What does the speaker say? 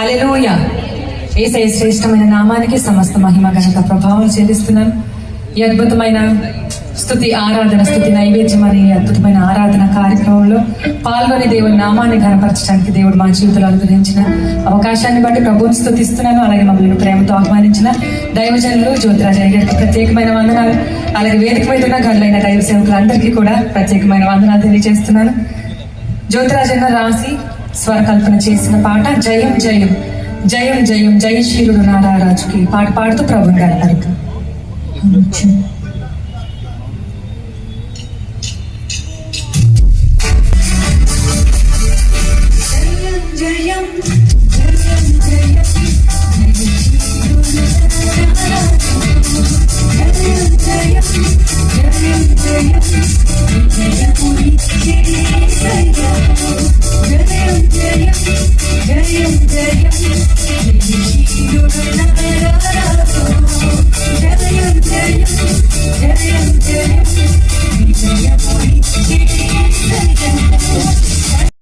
హల్లెలూయ. ఏసై శ్రేష్టమైన నామానికి సమస్త మహిమ గణత ప్రభావం చెల్లిస్తున్నాను. ఈ అద్భుతమైన స్థుతి ఆరాధన స్థుతి నైవేద్యం అనే అద్భుతమైన ఆరాధన కార్యక్రమంలో పాల్గొని దేవుని నామాన్ని ఘనపరచడానికి దేవుడు మా జీవితంలో అనుగ్రహించిన అవకాశాన్ని బట్టి ప్రభువుని స్థుతిస్తున్నాను. అలాగే మమ్మల్ని ప్రేమతో ఆహ్వానించిన దైవజనులు జ్యోతిరాజయ్య గారికి ప్రత్యేకమైన వందనాలు. అలాగే వేదిక మీద ఉన్న గనులైన దైవ సేవకులందరికీ కూడా ప్రత్యేకమైన వందనాలు తెలియజేస్తున్నాను. జ్యోతిరాజన్న రాసి స్వరకల్పన చేసిన పాట జయం జయం జయం జయం జయశీలుడు నారారాజుకి పాట పాడుతూ ప్రభు గారి పలిక జయం జయం జయం. You. may not be